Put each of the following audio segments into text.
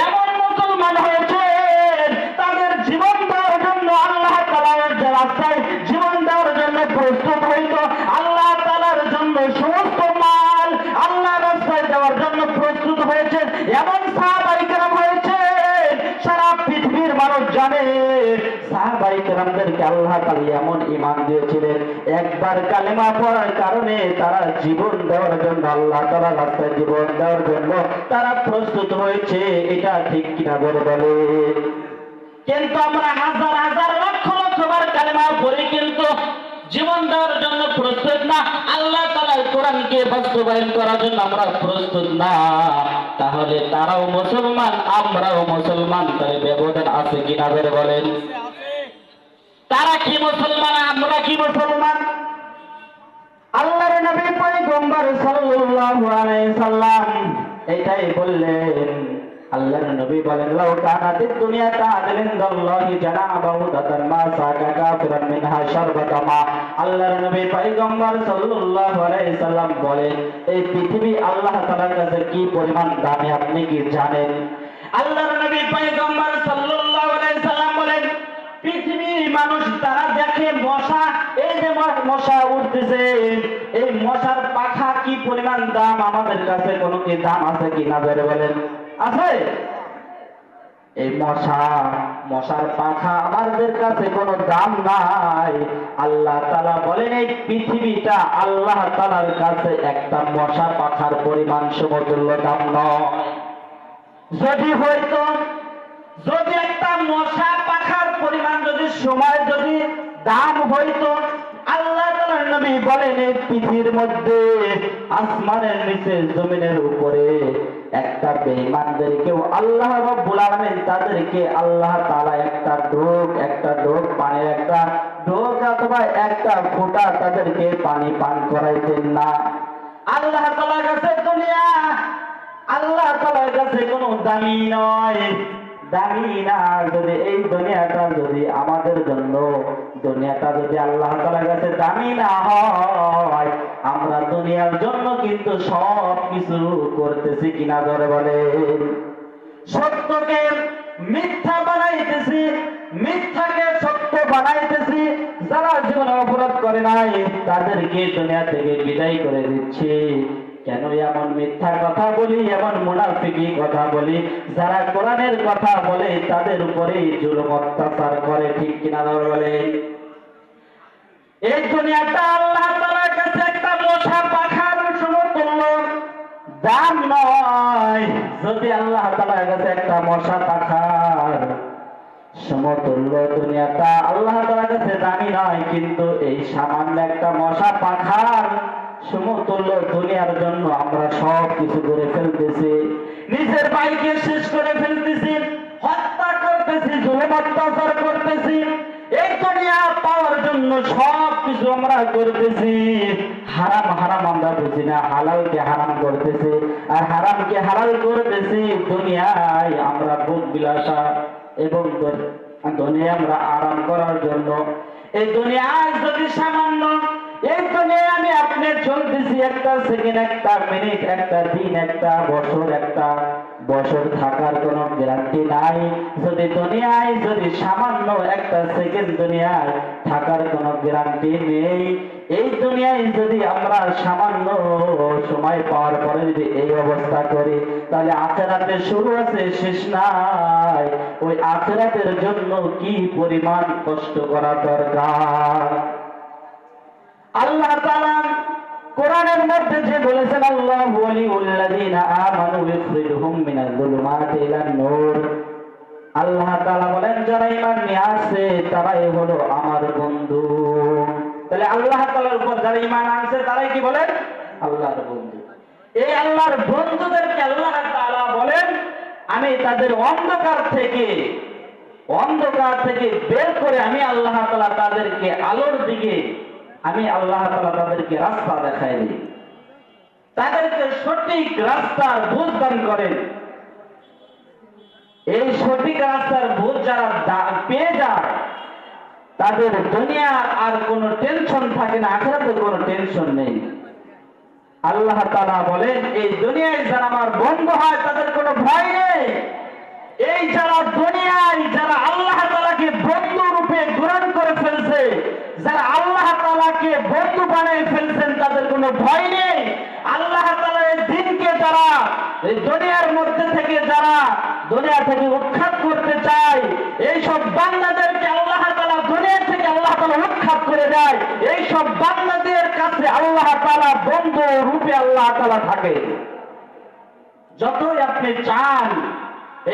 এমন মানুষ জানে সাহাবাইকেরামদেরকে আল্লাহ তালি এমন ইমান দিয়েছিলেন। একবার কালেমা পড়ার কারণে তারা জীবন দেওয়ার জন্য, আল্লাহ তালা রাস্তায় জীবন দেওয়ার জন্য তারা প্রস্তুত হয়েছে। এটা ঠিক কিনা বলে বলে। কিন্তু আমরা হাজার হাজার লক্ষ লক্ষ বার কালেমা পড়ি, কিন্তু জীবন দেওয়ার জন্য প্রস্তুত না, আল্লাহ তালার কোরআনকে বাস্তবায়ন করার জন্য আমরা প্রস্তুত না। তাহলে তারাও মুসলমান, আমরাও মুসলমান তাহলে ব্যবধান আছে কিনা বের বলেন। তারা কি মুসলমান, আমরা কি মুসলমান? আল্লাহর নবী পয়গম্বর সাল্লাল্লাহু আলাইহি সাল্লাম এটাই বললেন। আল্লাহর নবী বলেন, লাউ কানাতিদ দুনিয়া তাআদিলিন দাল্লাহি জানাবাহু দাতার মা সাকা কাফিরান মিনহা শারবাতা মা। আল্লাহর নবী পয়গম্বর সাল্লাল্লাহু আলাইহি সাল্লাম বলেন, এই পৃথিবী আল্লাহ তাআলার কাছে কি পরিমাণ দামি আপনি কি জানেন? আল্লাহর নবী পয়গম্বর সাল্লাল্লাহু আলাইহি সাল্লাম বলেন, পৃথিবীর মানুষ তারা দেখে মশা, এই যে মশা উঠতেছে, এই মশার পাখা কি পরিমাণ দাম? আমাদের কাছে কোনো কি দাম আছে কি না বের বলেন। আছে? এই মশা, মশার পাখা আমাদের কাছে কোনো দাম নাই। আল্লাহ তালা বলেন, এই পৃথিবীটা আল্লাহ তালার কাছে একটা মশা পাখার পরিমাণ সমতুল্য দাম নয়। যদি হয়তো যদি একটা মশা পাখার পরিমাণ যদি সময় যদি দাম হইতো, আল্লাহ তাআলার নবী বলেন, এই পৃথিবীর মধ্যে আসমানের নিচে জমিনের উপরে একটা বেঈমানদেরকেও আল্লাহ রাব্বুল তাদেরকে আল্লাহ তাআলা একটা ডোক একটা ডোক পানির একটা ডোক অথবা একটা ফোঁটা তাদেরকে পানি পান করাইতেন না। আল্লাহ তাআলার কাছে দুনিয়া, আল্লাহ তাআলার কাছে কোনো দামি নয়। দামি না, যদি এই দুনিয়াটা যদি আমাদের জন্য দুনিয়াটা যদি আল্লাহ তাআলার কাছে দামি না হয়, আমরা দুনিয়ার জন্য কিন্তু সব কিছু করতেছি কিনা ধরে বলে সত্যকে মিথ্যা বানাইতেছি, মিথ্যাকে সত্য বানাইতেছি, যারা অপরাধ করে নাই, তাদেরকে দুনিয়া থেকে বিদায় করে দিচ্ছি। কেন এমন মিথ্যা কথা বলি, এমন মুনাফিকি কথা বলি, যারা কোরআনের কথা বলে, তাদের উপরে জুলুম অত্যাচার করে, ঠিক কিনা বলে এই দুনিয়াটা আল্লাহ কাছে একটা মশা পাখার দাম নয়, যদি আল্লাহ কাছে একটা মশা পাখার সমতুল্য দুনিয়াটা আল্লাহ কাছে দামি নয়, কিন্তু এই সামান্য একটা মশা পাখার সমতুল্য দুনিয়ার জন্য আমরা সব কিছু করে ফেলতেছি। নিজের বাইকে শেষ করে ফেলতেছি, হত্যা করতেছি, জুলুম অত্যাচার করতেছি। দুনিয়া পাওয়ার জন্য সব কিছু আমরা করতেছি। হারাম হারাম আমরা বুঝি না, হালালকে হারাম করতেছি। আর হারামকে হালাল করতেছি দুনিয়ায় আমরা ভোগ বিলাসা এবং দুনিয়া আমরা আরাম করার জন্য। এই দুনিয়ায় যদি সামান্য এই দুনিয়ায় আমি আপনি চলতেছি একটা সেকেন্ড একটা মিনিট একটা দিন, একটা বছর একটা বছর থাকার কোনো গ্যারান্টি নাই। যদি দুনিয়ায়, যদি সামান্য একটা সেকেন্ড দুনিয়ায় থাকার কোনো গ্যারান্টি নেই, এই দুনিয়ায় যদি আমরা সামান্য সময় পাওয়ার পরে যদি এই অবস্থা করি, তাহলে আখেরাতে শুরু আছে, শেষ নাই। ওই আখেরাতের জন্য কি পরিমাণ কষ্ট করা দরকার? আল্লাহ তাআলা কোরআনের মধ্যে যে বলেছেন, আল্লাহ ওয়ালিউল্লাযিনা আমানু ইখরিজুহুম মিনাল যুলুমাতি ইলান নূর। আল্লাহ তাআলা বলেন, যারা ঈমান নিয়ে আসে তারাই হলো আমার বন্ধু। তাহলে আল্লাহ তাআলার উপর যারা ঈমান আনছে, তারাই কি বলেন? আল্লাহর বন্ধু। এই আল্লাহর বন্ধুদেরকে আল্লাহ তাআলা বলেন, আমি তাদের অন্ধকার থেকে অন্ধকার থেকে বের করে আমি আল্লাহ তাআলা তাদেরকে আলোর দিকে আমি আল্লাহ তালা তাদেরকে রাস্তা দেখাই দিই। তাদেরকে সঠিক রাস্তার ভোজ দান করেন। এই সঠিক রাস্তার ভোজ যারা পেয়ে যায়, তাদের দুনিয়া আর কোনো টেনশন থাকে না, আখেরাতে কোনো টেনশন নেই। আল্লাহ তারা বলেন, এই দুনিয়ায় যারা আমার বন্ধু হয়, তাদের কোনো ভয় নেই। এই যারা দুনিয়ায়, যারা আল্লাহ যাদেরকে বন্ধু বানায় ফেলছেন, তাদের কোনো ভয় নেই। আল্লাহ দিনকে তারা এই দুনিয়ার মধ্যে থেকে যারা দুনিয়া থেকে উৎখাত করতে চায় আল্লাহ তালা দুনিয়া থেকে আল্লাহ তালা উৎখাত করে দেয়। কাছে আল্লাহ তালা বন্ধু রূপে আল্লাহ তালা থাকে। যতই আপনি চান,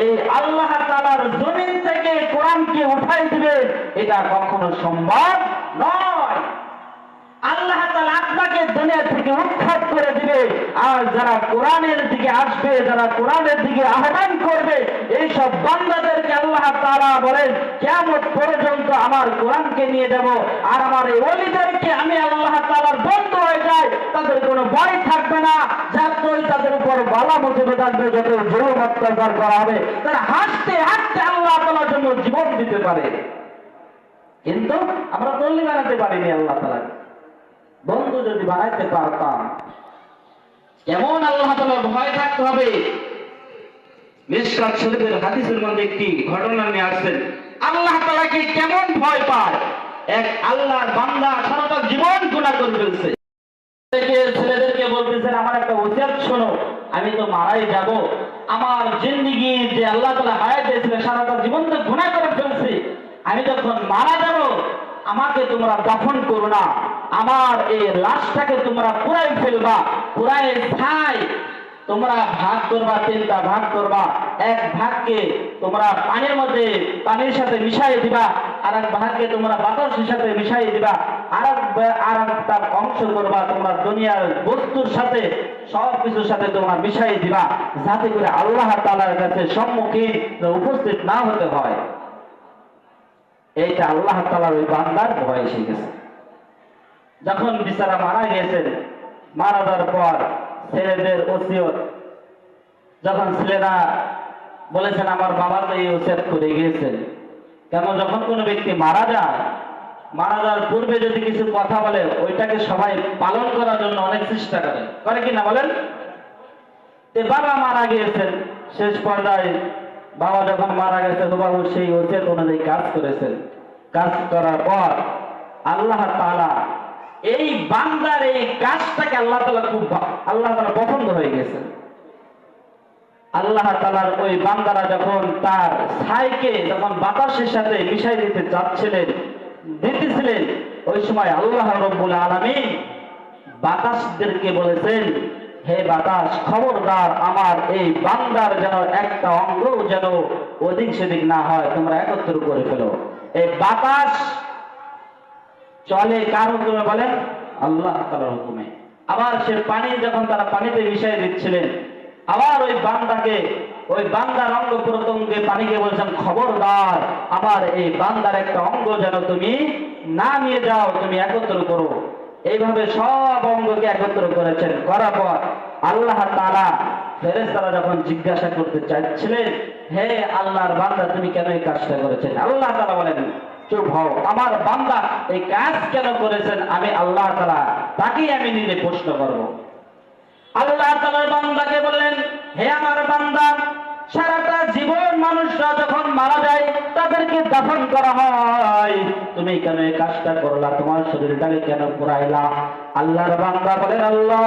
এই আল্লাহ তালার জমিন থেকে কোরআনকে উঠাই দিবে এটা কখনো সম্ভব নয়। আল্লাহ তালা আপনাকে দুনিয়া থেকে উৎখাত করে দিবে। আর যারা কোরআনের দিকে আসবে, যারা কোরআনের দিকে আহ্বান করবে, এইসব বান্দাদেরকে আল্লাহ তালা বলেন কেমন পর্যন্ত আমার কোরআনকে নিয়ে যাব, আর আমার এই অলিদেরকে আমি আল্লাহ তালার বন্ধ হয়ে যায় তাদের কোনো ভয় থাকবে না। যতই তাদের উপর বালা মুসিবত থাকবে যত জরুর অত্যাচার করা হবে, তারা হাসতে হাসতে আল্লাহ তালার জন্য জীবন দিতে পারে। কিন্তু আমরা তল্লি বানাতে পারিনি আল্লাহ তালা বন্ধু যদি বানাইতে পারতাম কেমন আল্লাহ ভয় থাকতে হবে। মিসকাত শরীফের হাদিসের মধ্যে একটি ঘটনা নিয়ে আসছেন। আল্লাহ তালাকে কেমন ভয় পায়? এক আল্লাহর বান্দা সারাটা জীবন গুণা করে ফেলছে। ছেলেদেরকে বলতেছেন, আমার একটা শোনো, আমি তো মারাই যাব। আমার জিন্দিগি যে আল্লাহ তালা হায়াত দিয়েছিল সারাটা জীবন তো গুণা করে ফেলছি। আমি যখন মারা যাব আমাকে তোমরা দাফন করো না। আমার এই লাশটাকে তোমরা পুরাই ফেলবা, পুরাই ছাই। তোমরা ভাগ করবা, তিনটা ভাগ করবা। এক ভাগকে তোমরা পানির মধ্যে পানির সাথে মিশাই দিবা আর এক ভাগকে তোমরা বাতাসের সাথে মিশাই দিবা আর এক আর একটা অংশ করবা, তোমরা দুনিয়ার বস্তুর সাথে সব কিছুর সাথে তোমরা মিশাই দিবা, যাতে করে আল্লাহ তাআলার কাছে সম্মুখীন উপস্থিত না হতে হয়। এইটা আল্লাহ তাআলার ওই বান্দার ভয় এসে গেছে। যখন বিচারা মারা গিয়েছেন, মারা যাওয়ার পর ছেলেদের ওসিয়ত, যখন ছেলেরা বলেছেন, আমার বাবা তো এই ওসিয়ত করে গিয়েছেন কেন যখন কোনো ব্যক্তি মারা যায়, মারা যাওয়ার পূর্বে যদি কিছু কথা বলে, ওইটাকে সবাই পালন করার জন্য অনেক চেষ্টা করে। করে কি না বলেন? বাবা মারা গিয়েছেন, শেষ পর্যায়ে বাবা যখন মারা গেছে বাবু সেই ওসিয়ত অনুযায়ী কাজ করেছেন। কাজ করার পর আল্লাহ তাআলা এই বান্দার এই কাজটাকে আল্লাহ তাআলা খুব আল্লাহ তাআলা পছন্দ হয়ে গেছে আল্লাহ তাআলার ওই বান্দারা যখন তার ছাইকে যখন বাতাসের সাথে মিশাই দিতে চাচ্ছিলেন, দিতেছিলেন, ওই সময় আল্লাহ রব্বুল আলামিন বাতাসদেরকে বলেছেন হে বাতাস, খবরদার আমার এই বান্দার যেন একটা অঙ্গ যেন ওদিক সেদিক না হয়, তোমরা একত্র করে ফেলো। এই বাতাস চলে কার হুকুমে বলেন? আল্লাহ তাআলার হুকুমে। আবার সে পানি যখন তারা পানিতে মিশিয়ে দিচ্ছিলেন, আবার ওই বান্দাকে, ওই বান্দার অঙ্গ প্রত্যঙ্গে পানিকে বলছেন, খবরদার আমার এই বান্দার একটা অঙ্গ যেন তুমি না নিয়ে যাও, তুমি একত্র করো। এইভাবে সব অঙ্গকে একত্র করেছেন। করার পর আল্লাহ তাআলা ফেরেশতারা যখন জিজ্ঞাসা করতে চাইছিলেন, হে আল্লাহর বান্দা, তুমি কেন এই কাজটা করেছেন? আল্লাহ তাআলা বলেন, চুপ হও, আমার বান্দা এই কাজ কেন করেছেন? আমি আল্লাহ তাআলা তাকেই আমি নিজে প্রশ্ন করব। আল্লাহ তাআলার বান্দাকে বললেন, হে আমার বান্দা, সারাটা জীবন মানুষরা যখন মারা যায় দাফন করা হয়। তুমি কেন এই কাজটা করলা? তোমার শরীরটাকে কেন পুরাইলা? আল্লাহর বান্দা বলেন, আল্লাহ,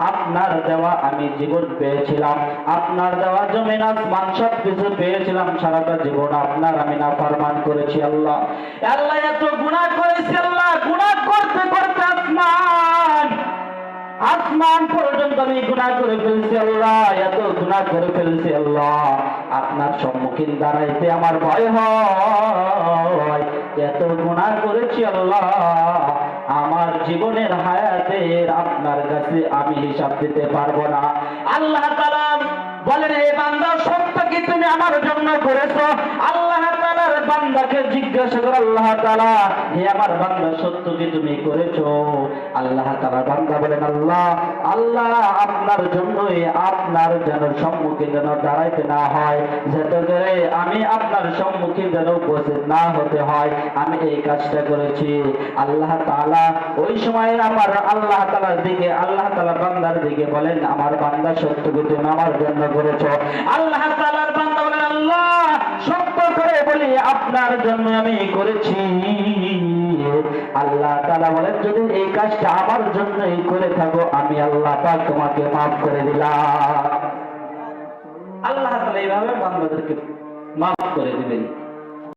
আপনার দেওয়া আমি জীবন পেয়েছিলাম। আপনার দেওয়া জমিন, আসমান সব কিছু পেয়েছিলাম। সারাটা জীবন আপনার আমি না ফরমান করেছি, আল্লাহ। আল্লাহ, এত গুণা করেছি, আল্লাহ। গুণা করতে করতে আসমান আসমান পর্যন্ত আমি গুণা করে ফেলছি আল্লাহ, এত গুণা করে ফেলছি আল্লাহ। আপনার সম্মুখীন দাঁড়াইতে আমার ভয় হয়। এত গুণা করেছি আল্লাহ, আমার জীবনের হায়াতের আপনার কাছে আমি হিসাব দিতে পারব না। আল্লাহ বলেন এই বান্দা, সত্য কি তুমি আমার জন্য করেছ? আল্লাহ তাআলার বান্দাকে জিজ্ঞাসা করে, আল্লাহ তাআলা, হে আমার বান্দা, সত্য কি তুমি করেছ? আল্লাহ তাআলা বান্দা বলেন, আল্লাহ আল্লাহ আপনার জন্যই আপনার যেন সম্মুখীন যেন দাঁড়াইতে না হয়, যাতে করে আমি আপনার সম্মুখীন যেন উপস্থিত না হতে হয়, আমি এই কাজটা করেছি। আল্লাহ তাআলা ওই সময় আমার আল্লাহ তাআলার দিকে, আল্লাহ তাআলা বান্দার দিকে বলেন, আমার বান্দা সত্য কি তুমি আমার জন্য করেছ? আল্লাহ তাআলার বান্দা বলেন আল্লাহ সত্য করে বলি আপনার জন্য আমি করেছি। আল্লাহ তালা বলেন, যদি এই কাজটা আমার জন্যই করে থাকো, আমি আল্লাহ পাক তোমাকে মাফ করে দিলাম। আল্লাহ তালা এইভাবে বান্ধবদেরকে মাফ করে দিবেন।